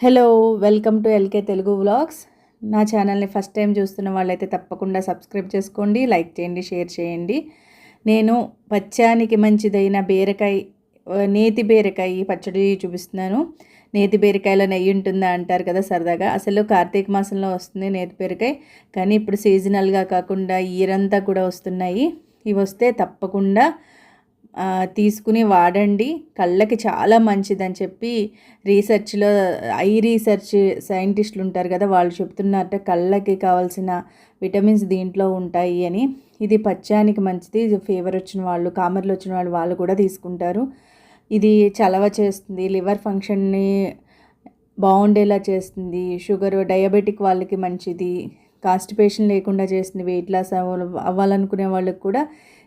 Hello welcome to L K Telugu vlogs నా ఛానల్ని first time చూస్తున్న వాళ్ళైతే తప్పకుండా సబ్స్క్రైబ్ చేసుకోండి లైక్ చేయండి షేర్ చేయండి. నేను పచ్చానికి మంచిదైన బీరకాయ నేతి బీరకాయ పచ్చడి చూపిస్తున్నాను. నేతి బీరకాయలో నెయ్యి ఉంటుందా అంటారు కదా సరదాగా. అసలు కార్తీక మాసంలో వస్తుంది నేతి బీరకాయ కానీ ఇప్పుడు సీజనల్గా కాకుండా ఈరంతా కూడా వస్తున్నాయి. ఇవి వస్తే తప్పకుండా తీసుకుని వాడండి. కళ్ళకి చాలా మంచిదని చెప్పి రీసెర్చ్లో ఐ రీసెర్చ్ సైంటిస్టులు ఉంటారు కదా వాళ్ళు చెప్తున్నారట కళ్ళకి కావాల్సిన విటమిన్స్ దీంట్లో ఉంటాయి అని. ఇది పచ్చానికి మంచిది ఇది ఫీవర్ వచ్చిన వాళ్ళు కామర్లు వచ్చిన వాళ్ళు వాళ్ళు కూడా తీసుకుంటారు. ఇది చలవ చేస్తుంది లివర్ ఫంక్షన్ని బాగుండేలా చేస్తుంది. షుగర్ డయాబెటిక్ వాళ్ళకి మంచిది. కాన్స్టిపేషన్ లేకుండా చేస్తుంది వెయిట్ లాస్ అవ్వాలి అవ్వాలనుకునే వాళ్ళకి కూడా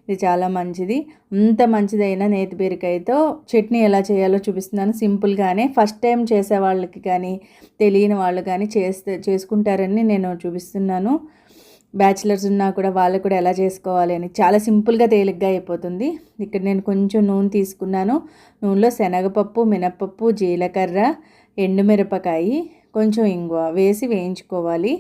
ఇది చాలా మంచిది. అంత మంచిదైన నేతి బీరకాయతో చట్నీ ఎలా చేయాలో చూపిస్తున్నాను. సింపుల్గానే ఫస్ట్ టైం చేసే వాళ్ళకి కానీ తెలియని వాళ్ళు కానీ చేస్తే చేసుకుంటారని నేను చూపిస్తున్నాను. బ్యాచిలర్స్ ఉన్నా కూడా వాళ్ళు కూడా ఎలా చేసుకోవాలి అని చాలా సింపుల్గా తేలిగ్గా అయిపోతుంది. ఇక్కడ నేను కొంచెం నూనె తీసుకున్నాను. నూనెలో శనగపప్పు మినప్పప్పు జీలకర్ర ఎండుమిరపకాయి కొంచెం ఇంగువ వేసి వేయించుకోవాలి.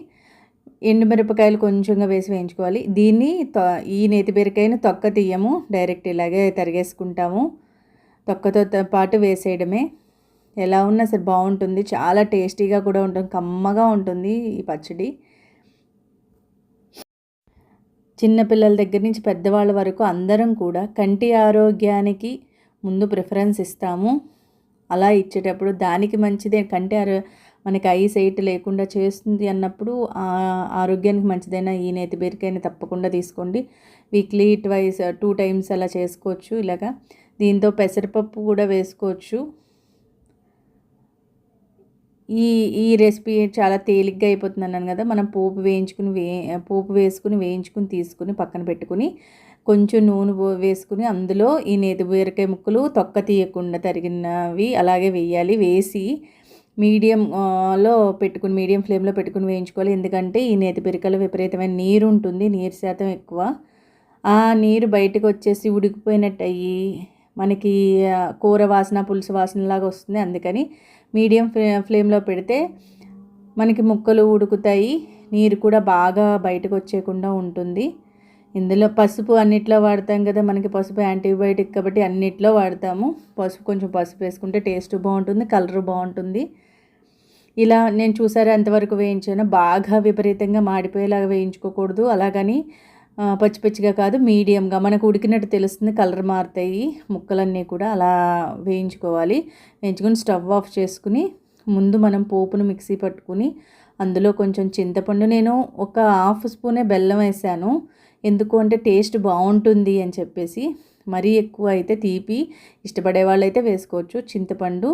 ఎండుమిరపకాయలు కొంచెంగా వేసి వేయించుకోవాలి. దీన్ని తొ ఈ నేతి బీరకాయను తొక్క తీయము. డైరెక్ట్ ఇలాగే తరిగేసుకుంటాము. తొక్కతో పాటు వేసేయడమే. ఎలా ఉన్నా సరే బాగుంటుంది. చాలా టేస్టీగా కూడా ఉంటుంది. కమ్మగా ఉంటుంది ఈ పచ్చడి. చిన్నపిల్లల దగ్గర నుంచి పెద్దవాళ్ళ వరకు అందరం కూడా కంటి ఆరోగ్యానికి ముందు ప్రిఫరెన్స్ ఇస్తాము. అలా ఇచ్చేటప్పుడు దానికి మంచిదే. కంటి ఆరో మనకి ఐ సైట్ లేకుండా చేస్తుంది అన్నప్పుడు ఆరోగ్యానికి మంచిదైన ఈ నేతి బీరకాయని తప్పకుండా తీసుకోండి. వీక్లీ ట్వైస్ టూ టైమ్స్ అలా చేసుకోవచ్చు ఇలాగా. దీంతో పెసరపప్పు కూడా వేసుకోవచ్చు. ఈ ఈ రెసిపీ చాలా తేలిగ్గా అయిపోతుంది అన్నాను కదా. మనం పోపు వేయించుకుని వే పోపు వేసుకుని వేయించుకుని తీసుకుని పక్కన పెట్టుకుని కొంచెం నూనె పో- వేసుకుని అందులో ఈ నేతి బీరకాయ ముక్కలు తొక్క తీయకుండా తరిగినవి అలాగే వేయాలి. వేసి మీడియంలో పెట్టుకుని మీడియం ఫ్లేమ్లో పెట్టుకుని వేయించుకోవాలి. ఎందుకంటే ఈ నేతి విపరీతమైన నీరు ఉంటుంది. నీరు శాతం ఎక్కువ. ఆ నీరు బయటకు వచ్చేసి ఉడికిపోయినట్టు అయ్యి మనకి కూర వాసన పులుసు వాసనలాగా వస్తుంది. అందుకని మీడియం ఫ్లే ఫ్లేమ్లో పెడితే మనకి ముక్కలు ఉడుకుతాయి. నీరు కూడా బాగా బయటకు వచ్చేయకుండా ఉంటుంది. ఇందులో పసుపు అన్నిట్లో వాడతాం కదా. మనకి పసుపు యాంటీబయాటిక్ కాబట్టి అన్నిట్లో వాడతాము. పసుపు కొంచెం పసుపు వేసుకుంటే టేస్ట్ బాగుంటుంది కలర్ బాగుంటుంది. ఇలా నేను చూసారా ఎంతవరకు వేయించాను బాగా విపరీతంగా మాడిపోయేలాగా వేయించుకోకూడదు. అలాగని పచ్చి పచ్చిగా కాదు మీడియంగా మనకు ఉడికినట్టు తెలుస్తుంది కలర్ మారుతాయి ముక్కలన్నీ కూడా అలా వేయించుకోవాలి. వేయించుకొని స్టవ్ ఆఫ్ చేసుకుని ముందు మనం పోపును మిక్సీ పట్టుకుని అందులో కొంచెం చింతపండు నేను ఒక హాఫ్ స్పూనే బెల్లం వేసాను. ఎందుకు అంటే టేస్ట్ బాగుంటుంది అని చెప్పేసి మరీ ఎక్కువ అయితే తీపి ఇష్టపడే వాళ్ళైతే వేసుకోవచ్చు. చింతపండు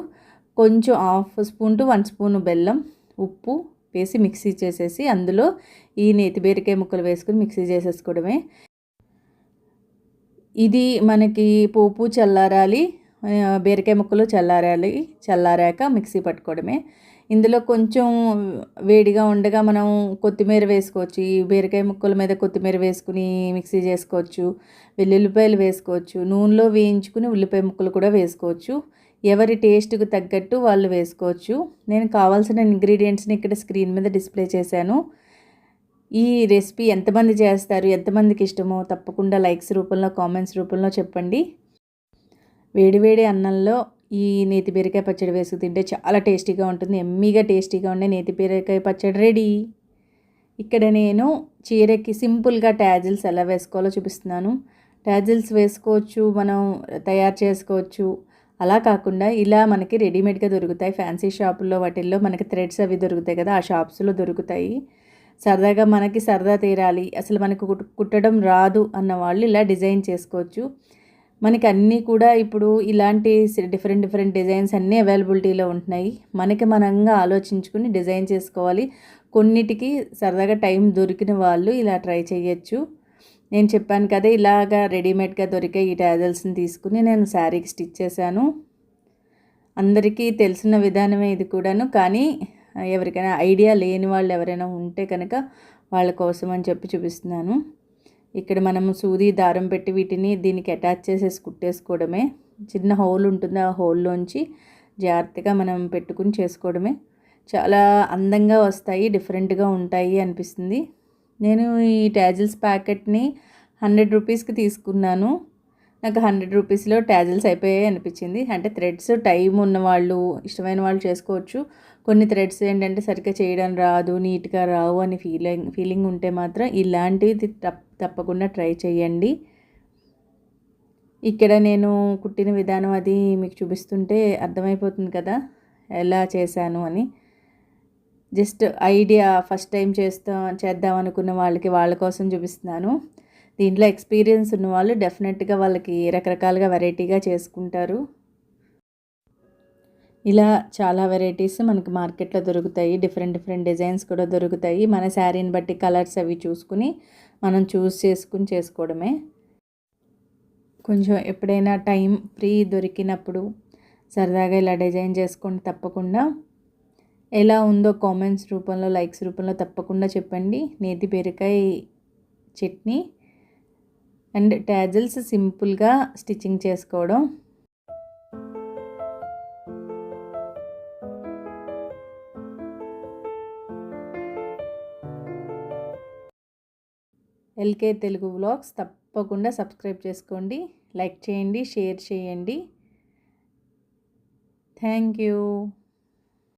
కొంచెం half spoon to one spoon బెల్లం ఉప్పు వేసి మిక్సీ చేసేసి అందులో ఈ నేతి బీరకాయ ముక్కలు వేసుకుని మిక్సీ చేసేసుకోవడమే. ఇది మనకి పోపు చల్లారాలి బీరకాయ ముక్కలు చల్లారాలి చల్లారాక మిక్సీ పట్టుకోవడమే. ఇందులో కొంచెం వేడిగా ఉండగా మనం కొత్తిమీర వేసుకోవచ్చు ఈ బీరకాయ ముక్కల మీద కొత్తిమీర వేసుకుని మిక్సీ చేసుకోవచ్చు వెల్లుల్లిపాయలు వేసుకోవచ్చు నూనెలో వేయించుకుని ఉల్లిపాయ ముక్కలు కూడా వేసుకోవచ్చు. ఎవరి టేస్ట్కి తగ్గట్టు వాళ్ళు వేసుకోవచ్చు. నేను కావాల్సిన ఇంగ్రీడియంట్స్ని ఇక్కడ స్క్రీన్ మీద డిస్ప్లే చేశాను. ఈ రెసిపీ ఎంతమంది చేస్తారు ఎంతమందికి ఇష్టమో తప్పకుండా లైక్స్ రూపంలో కామెంట్స్ రూపంలో చెప్పండి. వేడివేడి అన్నంలో ఈ నేతి బీరకాయ పచ్చడి వేసుకు తింటే చాలా టేస్టీగా ఉంటుంది. ఎమ్మీగా టేస్టీగా ఉండే నేతి బీరకాయ పచ్చడి రెడీ. ఇక్కడ నేను చీరకి సింపుల్గా ట్యాజిల్స్ ఎలా వేసుకోవాలో చూపిస్తున్నాను. ట్యాజిల్స్ వేసుకోవచ్చు మనం తయారు చేసుకోవచ్చు. అలా కాకుండా ఇలా మనకి రెడీమేడ్గా దొరుకుతాయి. ఫ్యాన్సీ షాపుల్లో వాటిల్లో మనకి థ్రెడ్స్ అవి దొరుకుతాయి కదా ఆ షాప్స్లో దొరుకుతాయి. సరదాగా మనకి సరదా తీరాలి. అసలు మనకు కుట్టడం రాదు అన్న వాళ్ళు ఇలా డిజైన్ చేసుకోవచ్చు. మనకి అన్నీ కూడా ఇప్పుడు ఇలాంటి డిఫరెంట్ డిఫరెంట్ డిజైన్స్ అన్నీ అవైలబిలిటీలో ఉంటున్నాయి. మనకి మనంగా ఆలోచించుకుని డిజైన్ చేసుకోవాలి. కొన్నిటికి సరదాగా టైం దొరికిన వాళ్ళు ఇలా ట్రై చేయొచ్చు. నేను చెప్పాను కదా ఇలాగా రెడీమేడ్గా దొరికే ఈ టాజల్స్ని తీసుకుని నేను శారీకి స్టిచ్ చేశాను. అందరికీ తెలిసిన విధానమే ఇది కూడాను. కానీ ఎవరికైనా ఐడియా లేని వాళ్ళు ఎవరైనా ఉంటే కనుక వాళ్ళ కోసం అని చెప్పి చూపిస్తున్నాను. ఇక్కడ మనము సూది దారం పెట్టి వీటిని దీనికి అటాచ్ చేసేసి కుట్టేసుకోవడమే. చిన్న హోల్ ఉంటుంది ఆ హోల్లోంచి జాగ్రత్తగా మనం పెట్టుకుని చేసుకోవడమే. చాలా అందంగా వస్తాయి డిఫరెంట్గా ఉంటాయి అనిపిస్తుంది. నేను ఈ ట్యాజిల్స్ ప్యాకెట్ని హండ్రెడ్ రూపీస్కి తీసుకున్నాను. నాకు హండ్రెడ్ రూపీస్లో ట్యాజిల్స్ అయిపోయాయి అనిపించింది. అంటే థ్రెడ్స్ టైం ఉన్న వాళ్ళు ఇష్టమైన వాళ్ళు చేసుకోవచ్చు. కొన్ని థ్రెడ్స్ ఏంటంటే సరిగ్గా చేయడం రాదు నీట్గా రావు అని ఫీలింగ్ ఫీలింగ్ ఉంటే మాత్రం ఇలాంటివి తప్పకుండా ట్రై చేయండి. ఇక్కడ నేను కుట్టిన విధానం అది మీకు చూపిస్తుంటే అర్థమైపోతుంది కదా ఎలా చేశాను అని. జస్ట్ ఐడియా ఫస్ట్ టైం చేస్తా చేద్దాం అనుకున్న వాళ్ళకి వాళ్ళ కోసం చూపిస్తున్నాను. దీంట్లో ఎక్స్పీరియన్స్ ఉన్న వాళ్ళు డెఫినెట్గా వాళ్ళకి రకరకాలుగా వెరైటీగా చేసుకుంటారు. ఇలా చాలా వెరైటీస్ మనకి మార్కెట్లో దొరుకుతాయి. డిఫరెంట్ డిఫరెంట్ డిజైన్స్ కూడా దొరుకుతాయి. మన శారీని బట్టి కలర్స్ అవి చూసుకుని మనం చూస్ చేసుకుని చేసుకోవడమే. కొంచెం ఎప్పుడైనా టైం ఫ్రీ దొరికినప్పుడు సరదాగా ఇలా డిజైన్ చేసుకోండి తప్పకుండా ఎలా ఉందో కామెంట్స్ రూపంలో లైక్స్ రూపంలో తప్పకుండా చెప్పండి. నేతి బీరకాయ చట్నీ అండ్ ట్యాజల్స్ సింపుల్గా స్టిచ్చింగ్ చేసుకోవడం. ఎల్కే తెలుగు వ్లాగ్స్ తప్పకుండా సబ్స్క్రైబ్ చేసుకోండి. లైక్ చేయండి షేర్ చేయండి. Thank you.